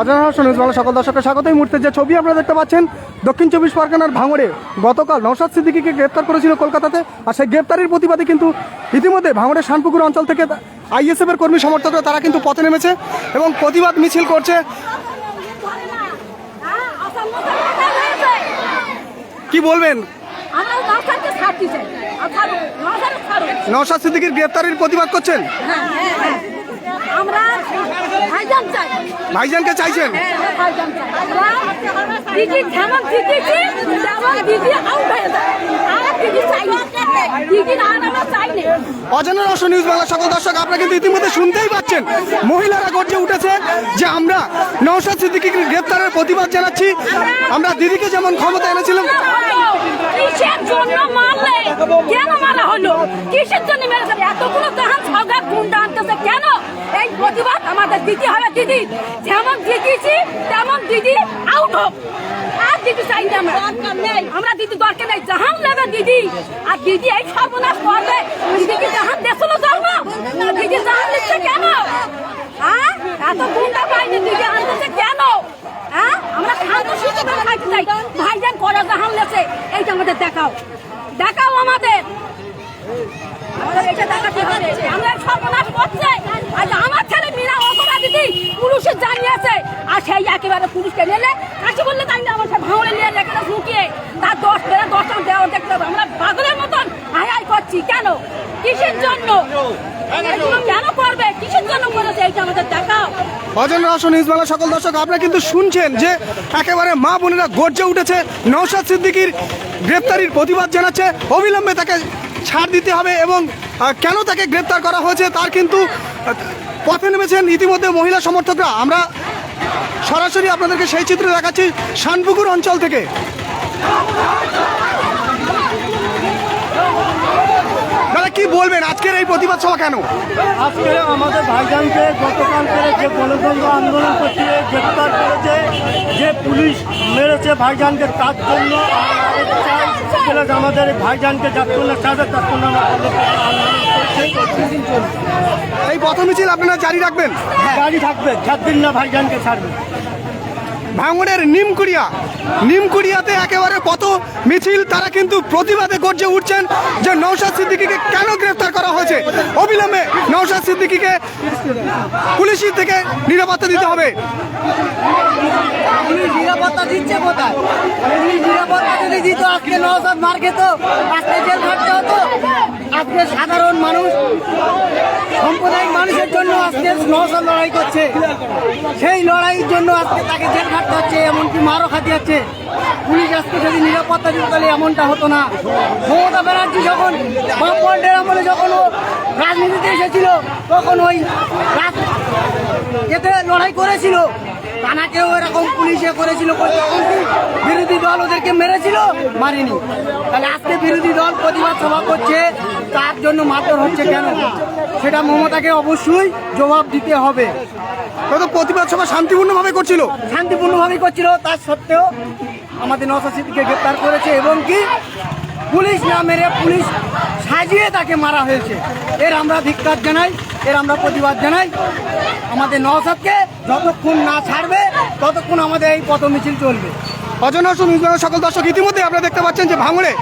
অজানা সকল দর্শকের স্বাগত। এই মুহূর্তে যে ছবি আপনারা দেখতে পাচ্ছেন, দক্ষিণ চব্বিশ পরগনার ভাঙড়ে গতকাল নৌসাদ সিদ্দিকিকে গ্রেপ্তার করেছিল কলকাতাতে, আর সেই গ্রেপ্তারির প্রতিবাদে কিন্তু ইতিমধ্যে ভাঙড়ের শানপুকুর অঞ্চল থেকে আইএসএফ এর কর্মী সমর্থকরা তারা কিন্তু পথে নেমেছে এবং প্রতিবাদ মিছিল করছে। কি বলবেন? নৌসাদ সিদ্দিকির গ্রেপ্তারির প্রতিবাদ করছেন? হ্যাঁ হ্যাঁ হ্যাঁ। আমরা ভাইজানকে চাইছেন? হ্যাঁ, হয়ে অজানা রস নিউজ বাংলা সকল দর্শক আপনারা কিন্তু ইতিমধ্যে শুনতেই পাচ্ছেন। মহিলারা গর্জে উঠেছে যে আমরা নৌসাদ সিদ্দিকির গ্রেপ্তারের প্রতিবাদ জানাচ্ছি। আমরা দিদিকে যেমন ক্ষমতা এনেছিলাম। কিসের জন্য মারলে? কেন মারা হলো? কিসের জন্য মেরেছে? এতগুলো সৌগাত গুন্ডা আনতেছে। কেন? এই প্রতিবাদ আমাদের দিতে হবে দিদি। যেমন দিদিছি তেমন দিদি আউট হোক। আর দিদি চাই না আমরা। নেই। আমরা দিদি দরকার নেই। জাহান নেবে দিদি। আর দিদি এই সর্বনাশ করবে। দিদি কি জাহান দেশল জন্ম? দিদি জাহান নিচ্ছে কেন? হ্যাঁ? এত গুন্ডা পাইনি দিদি আনতেছে কেন? হ্যাঁ? আমরা শান্ত সুস্থ থাকতে চাই। ভাইজান করা জাহান লেছে এইটা আমাদের দেখাও। দেখাও আমাদের। আমাদের এটা দেখাতে হবে আমরা সর্বনাশ করছে আজ আমার ছেলে মীরা অপরাধী দিদি পুলিশে জানিয়েছে আর একেবারে পুলিশকে নিলে কাছে বললে তাই না, আমার ভাঙড়ে নিয়ে লেখে ঢুকিয়ে তার দশ পেরে দশটা দেওয়া দেখতে হবে। আমরা পাগলের মতন হাই হাই করছি। কেন? কিসের জন্য? কেন করবে? কিসের জন্য করেছে? এইটা আমাদের দেখাও। অজানা রস নিউজ বাংলা সকল দর্শক, আপনারা কিন্তু শুনছেন যে একেবারে মা বোনেরা গর্জে উঠেছে। নৌসাদ সিদ্দিকির গ্রেপ্তারির প্রতিবাদ জানাচ্ছে। অবিলম্বে তাকে ছাড় দিতে হবে এবং কেন তাকে গ্রেপ্তার করা হয়েছে তার কিন্তু পথে নেমেছেন ইতিমধ্যে মহিলা সমর্থকরা। আমরা সরাসরি আপনাদেরকে সেই চিত্র দেখাচ্ছি শানপুকুর অঞ্চল থেকে। দাদা, কি বলবেন? আজকের এই প্রতিবাদ সভা কেন? আজকে আমাদের ভাইজানকে গতকাল করে যে গণতন্ত্র আন্দোলন করতে গ্রেপ্তার করেছে, যে পুলিশ মেরেছে ভাইজানকে, তার জন্য আমাদের ভাইজানকে যাত্রা না সাজা, তার জন্য আমরা করছি এই পথ মিছিল আপনারা জারি রাখবেন? জারি থাকবে ছাড়দিন না ভাইজানকে ছাড়বে। ভাঙড়ের নিমকুড়িয়া নিমকুড়িয়াতে একেবারে পথ মিছিল তারা কিন্তু প্রতিবাদে গর্জে উঠছেন যে নৌসাদ সিদ্দিকিকে কেন গ্রেফতার করা হয়েছে? অবিলম্বে নৌসাদ সিদ্দিকিকে পুলিশের থেকে নিরাপত্তা দিতে হবে। নিরাপত্তা দিচ্ছে কোথায়? নিরাপত্তা যদি দিত আজকে মার খেত আজকে জেল খাটতে হতো। আজকে সাধারণ মানুষ, সাম্প্রদায়িক মানুষের জন্য আজকে নওসাদ লড়াই করছে। সেই লড়াইয়ের জন্য আজকে তাকে জেল খাটতে হচ্ছে, এমনকি মারও খাতে যাচ্ছে পুলিশ আজকে যদি নিরাপত্তা দিত তাহলে এমনটা হতো না। মমতা ব্যানার্জি যখন বাম পয়েন্টের আমলে যখন ও রাজনীতিতে এসেছিল, তখন ওই এতে লড়াই করেছিল তানাকেও এরকম পুলিশে করেছিল বিরোধী দল ওদেরকে মেরেছিল? মারিনি। তাহলে আজকে বিরোধী দল প্রতিবাদ সভা করছে তার জন্য মারধর হচ্ছে কেন? সেটা মমতাকে অবশ্যই জবাব দিতে হবে। কত প্রতিবাদ সভা শান্তিপূর্ণভাবে করছিল। শান্তিপূর্ণভাবে করছিল তার সত্ত্বেও আমাদের নশা স্মৃতিকে গ্রেপ্তার করেছে এবং কি পুলিশ না মেরে পুলিশ সাজিয়ে তাকে মারা হয়েছে। এর আমরা ধিক্কার জানাই, এর আমরা প্রতিবাদ জানাই। আমাদের নওসাদকে যতক্ষণ না ছাড়বে, ততক্ষণ আমাদের এই পথ মিছিল চলবে অজনা সকল দর্শক ইতিমধ্যে আপনারা দেখতে পাচ্ছেন যে ভাঙড়ে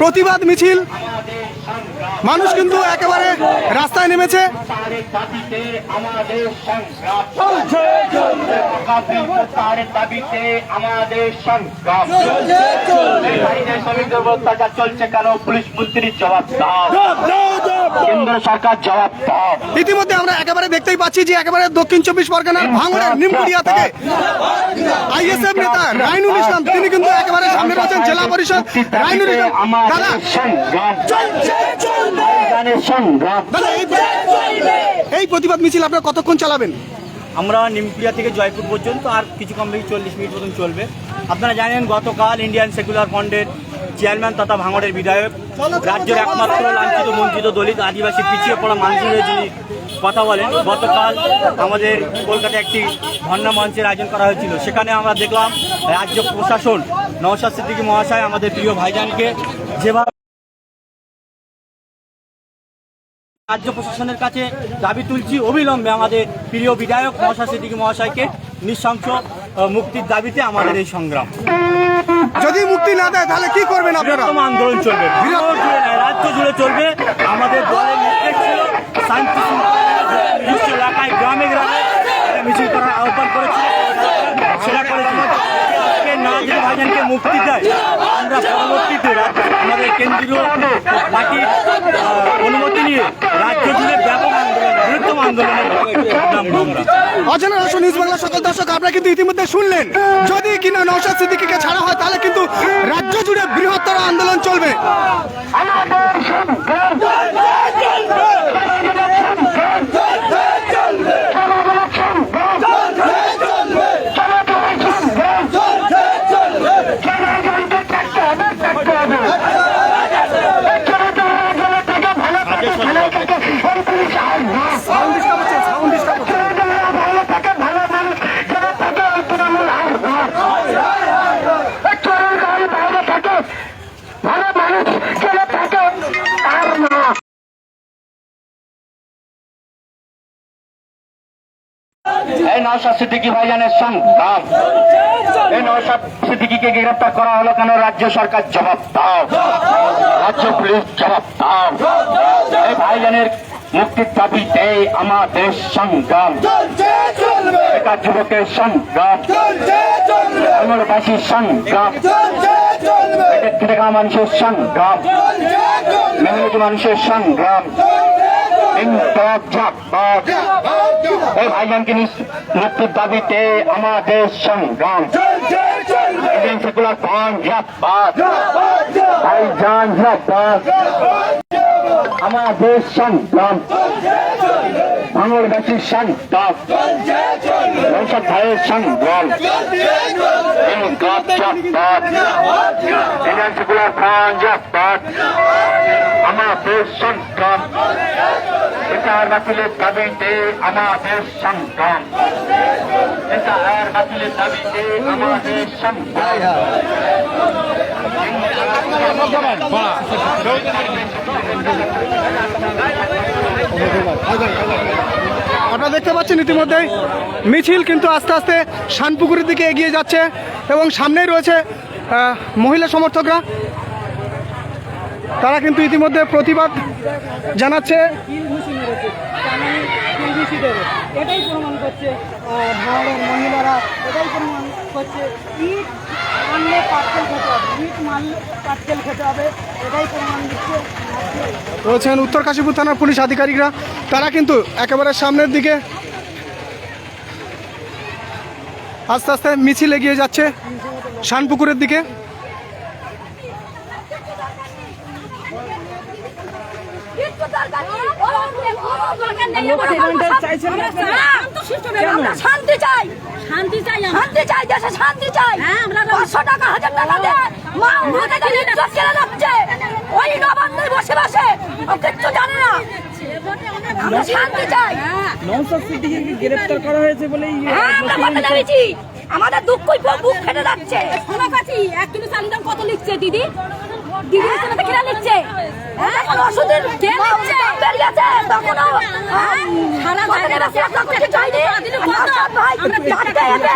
প্রতিবাদ মিছিল মানুষ কিন্তু একেবারে রাস্তায় নেমেছে চলছে কেন পুলিশ মন্ত্রীর জবাব দাও কেন্দ্র সরকার জবাব ইতিমধ্যে আমরা একেবারে দেখতেই পাচ্ছি যে একেবারে দক্ষিণ চব্বিশ পরগনার ভাঙড়ের নিমকুড়িয়া থেকে আইএসএফ নেতা রাইনুল ইসলাম তিনি কিন্তু একেবারে সামনে রয়েছেন জেলা পরিষদ। রাইনুল ইসলাম দাদা এই প্রতিবাদ মিছিল আপনারা কতক্ষণ চালাবেন? আমরা নিমকুড়িয়া থেকে জয়পুর পর্যন্ত আর কিছু কম বেশি চল্লিশ মিনিট মতন চলবে। আপনারা জানেন গতকাল ইন্ডিয়ান সেকুলার ফ্রন্টের চেয়ারম্যান তথা ভাঙড়ের বিধায়ক। রাজ্যের একমাত্র লাঞ্ছিত, বঞ্চিত দলিত আদিবাসী পিছিয়ে পড়া মানুষের যদি কথা বলেন। গতকাল আমাদের কলকাতায় একটি ধর্ণা মঞ্চের আয়োজন করা হয়েছিল। সেখানে আমরা দেখলাম রাজ্য প্রশাসন, নওশাদ সিদ্দিকী মহাশয়, আমাদের প্রিয় ভাইজানকে যেভাবে রাজ্য প্রশাসনের কাছে দাবি তুলছি, অবিলম্বে আমাদের প্রিয় বিধায়ক মহাশয় সিদ্দিকী মহাশয়কে নৃশংস মুক্তির দাবিতে আমাদের এই সংগ্রাম। যদি মুক্তি না দেয় তাহলে কি করবেন আপনারা? আন্দোলন চলবে। রাজ্য জুড়ে চলবে। আমাদের দলের ছিল শান্তি এলাকায় গ্রামে গ্রামে মিছিল করার আহ্বান করেছিল। সেটা না যদি ভাইজানকে মুক্তি দেয়। আমরা পরবর্তীতে আমাদের কেন্দ্রীয় পার্টির অনুমতি নিয়ে রাজ্য জুড়ে ব্যাপক আন্দোলন বৃহত্তম আন্দোলনের অজানা রসুন নিউজ বাংলা সকল দর্শক আপনারা কিন্তু ইতিমধ্যে শুনলেন। যদি কিনা নৌশাদ সিদ্দিকীকে ছাড়া হয় তাহলে কিন্তু রাজ্য জুড়ে বৃহত্তর আন্দোলন চলবে। এই সংগ্রাম। করা হলো কেন? রাজ্য সরকার জবাব দাও। রাজ্য পুলিশ জবাব দাও। এই ভাইজানের মুক্তির সংগ্রাম। বেকার যুবকের সংগ্রাম। সংগ্রাম। মানুষের সংগ্রাম। মেহনতি মানুষের সংগ্রাম। ইনকলাব জাকবাদ এই ভাইজানকে মুক্তির দাবিতে আমাদের সংগ্রাম। ইন্ডিয়ান সেকুলার ফ্রন্ট জাকবাদ ভাইজান জাকবাদ আমাদের সংগ্রাম। বাংলাদেশের সংগ্রাম। নৌসাদ ভাইয়ের সংগ্রাম। ইনকলাব জাকবাদ ইন্ডিয়ান সেকুলার ফ্রন্ট জাকবাদ আমাদের সংগ্রাম। বিচার বাতিলের দাবিতে আমাদের সংগ্রাম। আমাদের সংগ্রাম। আপনারা দেখতে পাচ্ছেন ইতিমধ্যেই মিছিল কিন্তু আস্তে আস্তে শানপুকুরের দিকে এগিয়ে যাচ্ছে এবং সামনেই রয়েছে মহিলা সমর্থকরা। তারা কিন্তু ইতিমধ্যে প্রতিবাদ জানাচ্ছে এটাই প্রমাণ করছে ভারতের মহিলারা এটাই প্রমাণ করছে ইট মানলে পাটকেল খেতে হবে ইট মানলে পাটকেল খেতে হবে এটাই প্রমাণ দিচ্ছে রয়েছেন উত্তর কাশীপুর থানার পুলিশ আধিকারিকরা। তারা কিন্তু একেবারে সামনের দিকে আস্তে আস্তে মিছিল এগিয়ে যাচ্ছে শানপুকুরের দিকে কিচ্ছু দরকার নেই। কোনো দরকার নেই। আমরা শান্ত- আমরা শান্তি চাই শান্তি চাই শান্তি চাই দেশে শান্তি চাই পাঁচশো টাকা হাজার টাকা দেয় মা ওনাদের ইজ্জত কেড়ে যাচ্ছে ওই নবান্নে বসে বসে কিচ্ছু জানে না আমরা শান্তি চাই নৌসাদ সিদ্দিকীকে গ্রেফতার করা হয়েছে বলেই হ্যাঁ আমরা বলতে দাঁড়িয়েছি আমাদের দুঃখই বুক ফেটে যাচ্ছে শোনো কাছি এক কিলো চালের দাম কত লিখছে দিদি দিদি কিরা লিখছে হ্যাঁ ওষুধের লিখছে বেরিয়েছে তখনও সারা জায়গায়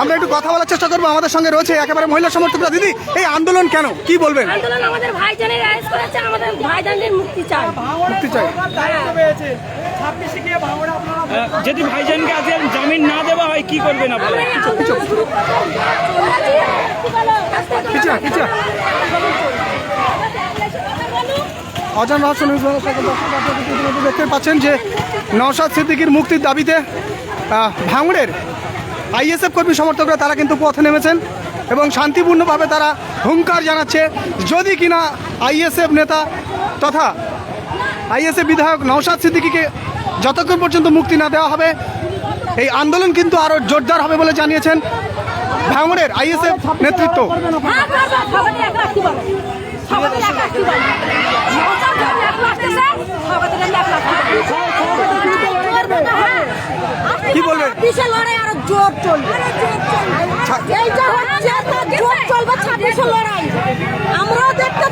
আমরা একটু কথা বলার চেষ্টা করব আমাদের সঙ্গে রয়েছে একেবারে মহিলা সমর্থকরা দিদি এই আন্দোলন কেন কি বলবেন আন্দোলন আমাদের ভাইজানের অ্যারেস্ট করেছে আমাদের ভাইজানদের মুক্তি চাই মুক্তি চাই যদি ভাইজানকে আজকে জামিন না দেওয়া হয় কি করবেন আপনারা আয়। অজান রহস্য দেখতে পাচ্ছেন যে নওশাদ সিদ্দিকীর মুক্তির দাবিতে ভাঙড়ের আইএসএফ কর্মী সমর্থকরা তারা কিন্তু পথে নেমেছেন এবং শান্তিপূর্ণভাবে তারা হুঙ্কার জানাচ্ছে। যদি কিনা আইএসএফ নেতা তথা আইএসএফ বিধায়ক নওশাদ সিদ্দিকীকে যতক্ষণ পর্যন্ত মুক্তি না দেওয়া হবে, এই আন্দোলন কিন্তু আরও জোরদার হবে বলে জানিয়েছেন ভাঙড়ের আইএসএফ নেতৃত্ব হ্যাঁ, করব। সবাই এক রাখতে পারো। সবাই এক রাখতে পারো। নৌসাদ যখন এক রাখতেছে, সবাই এক রাখতে পারো। হ্যাঁ। কি বলবেন? ছাব্বিশে লড়াই আরও জোর চলবে এইটা হচ্ছে জোর চলবে ছাব্বিশে লড়াই আমরাও দেখতে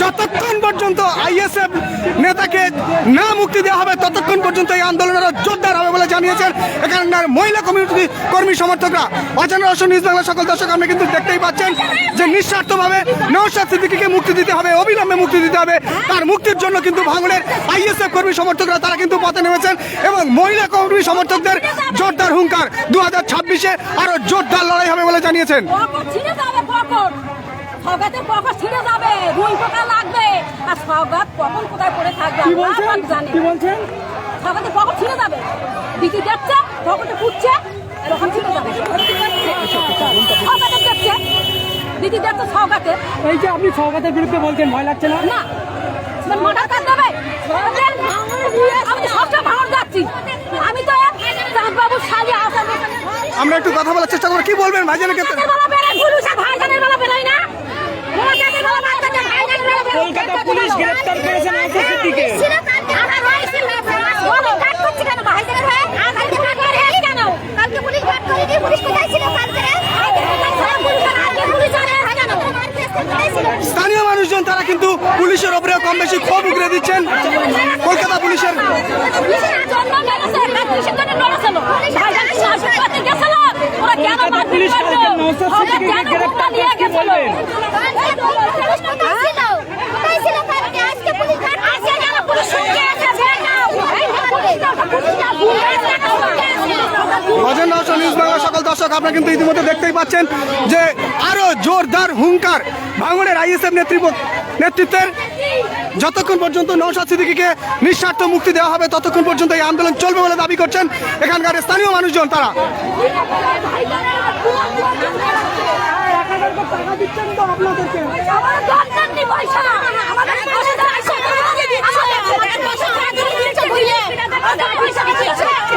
যতক্ষণ পর্যন্ত আইএসএফ নেতাকে না মুক্তি দেওয়া হবে, ততক্ষণ পর্যন্ত এই আন্দোলন আরও জোরদার হবে বলে জানিয়েছেন এখানকার মহিলা কমিউনিটি কর্মী সমর্থকরা। অজানা রসন নিউজ বাংলা সকল দর্শক, আপনি কিন্তু দেখতেই পাচ্ছেন যে নিঃস্বার্থভাবে নৌশাদ সিদ্দিকিকে মুক্তি দিতে হবে, অবিলম্বে মুক্তি দিতে হবে। তার মুক্তির জন্য কিন্তু ভাঙড়ের আইএসএফ কর্মী সমর্থকরা তারা কিন্তু পথে নেমেছেন এবং মহিলা কর্মী সমর্থকদের জোরদার হুঙ্কার দু হাজার ছাব্বিশে আরও জোরদার লড়াই হবে বলে জানিয়েছেন। দুই পোকা লাগবে। আর সৌগাত কখন কোথায় পড়ে থাকবে পাক জানে। কি বলছেন? সৌগাতের পকর ছিঁড়ে যাবে? দিদি দেখছে পকরটা ফুটছে ছিঁড়ে যাবে। সৌগাতের দেখছে। দিদি দেখছে সৌগাতের এই যে আপনি সৌগাতের বিরুদ্ধে বলছেন ভয় লাগছে না? না। মোটা কাজ দেবে। আমি তো সবটা ভাঙর যাচ্ছি আমি তো চাঁদবাবু শালি আসামে। আমরা একটু কথা বলার চেষ্টা করব। কি বলবেন ভাইজানের ক্ষেত্রে? কলকাতা পুলিশ গ্রেফতার করেছে নওশাদ সিদ্দিকীকে। স্থানীয় মানুষজন তারা কিন্তু পুলিশের ওপরে কম বেশি ক্ষোভ উগরে দিচ্ছেন কলকাতা পুলিশের পুলিশ গ্রেফতার করে কি বলবেন? অজেন্দ্র রহস্য নিউজ বাংলা সকল দর্শক, আপনারা কিন্তু ইতিমধ্যে দেখতেই পাচ্ছেন যে আরও জোরদার হুঙ্কার ভাঙনের আইএসএফ নেতৃত্বের। যতক্ষণ পর্যন্ত নৌসাদ সিদ্দিকিকে নিঃস্বার্থ মুক্তি দেওয়া হবে, ততক্ষণ পর্যন্ত এই আন্দোলন চলবে বলে দাবি করছেন এখানকার স্থানীয় মানুষজন তারা।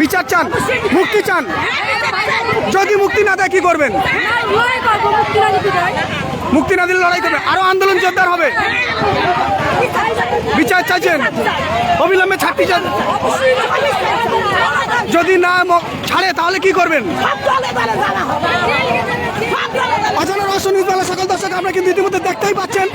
বিচার চান মুক্তি চান। যদি মুক্তি না দেয় কি করবেন? মুক্তি না দিলে লড়াই করবে। আরও আন্দোলন জোরদার হবে। বিচার চাইছেন। অবিলম্বে ছাড়তে চান। যদি না ছাড়ে তাহলে কি করবেন? অজানা রহস্য নিউজ দর্শক আমরা কিন্তু ইতিমধ্যে দেখতেই পাচ্ছেন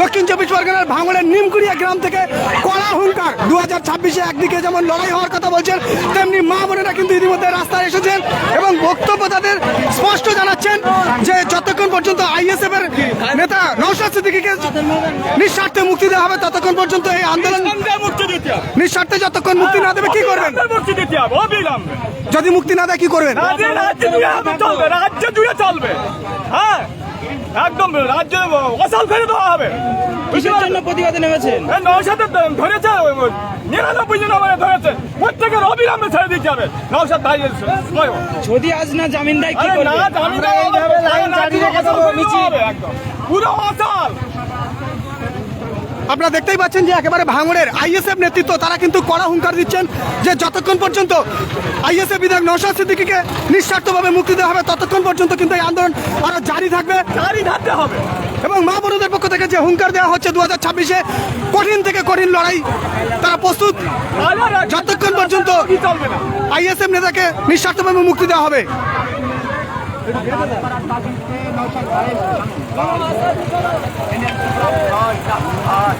দক্ষিণ চব্বিশ পরগনার ভাঙড়ের নিমকুড়িয়া গ্রাম থেকে কড়া হুঙ্কার। দু হাজার ছাব্বিশে একদিকে যেমন লড়াই হওয়ার কথা বলছেন তেমনি মা বোনেরা কিন্তু ইতিমধ্যে রাস্তায় এসেছেন এবং বক্তব্য তাদের স্পষ্ট জানাচ্ছেন যে যতক্ষণ পর্যন্ত আইএসএফ এর নেতা নৌসাদ সিদ্দিকিকে নিঃস্বার্থে মুক্তি দেওয়া হবে ততক্ষণ পর্যন্ত এই আন্দোলন নিঃস্বার্থে যতক্ষণ মুক্তি না দেবে কি করবেন? যদি মুক্তি না দেয় কি করবেন? রাজ্য জুড়ে চলবে। হ্যাঁ। একদম রাজ্য অসাল ফেলে দেওয়া হবে। কিসের জন্য প্রতিবাদে নেমেছেন? নওশাদের ধরেছে নিরানব্বই জন আমাদের ধরেছে। প্রত্যেকের অবিলম্বে ছেড়ে দিতে হবে। নওশাদ ভাই যদি আজ না জামিন দেয় কি আরে করবে? না জামিন দেয় পুরো অসাল। আপনারা দেখতেই পাচ্ছেন যে একেবারে ভাঙড়ের আইএসএফ নেতৃত্ব তারা কিন্তু কড়া হুঙ্কার দিচ্ছেন যে যতক্ষণ পর্যন্ত আইএসএফ বিধায়ক নৌসাদ সিদ্দিকিকে নিঃস্বার্থভাবে মুক্তি দেওয়া হবে ততক্ষণ পর্যন্ত কিন্তু এই আন্দোলন আরও জারি থাকবে জারি থাকতে হবে এবং মা বোনদের পক্ষ থেকে যে হুঙ্কার দেওয়া হচ্ছে দু হাজার ছাব্বিশে কঠিন থেকে কঠিন লড়াই তারা প্রস্তুত যতক্ষণ পর্যন্ত আইএসএফ নেতাকে নিঃস্বার্থভাবে মুক্তি দেওয়া হবে ভাইজানকে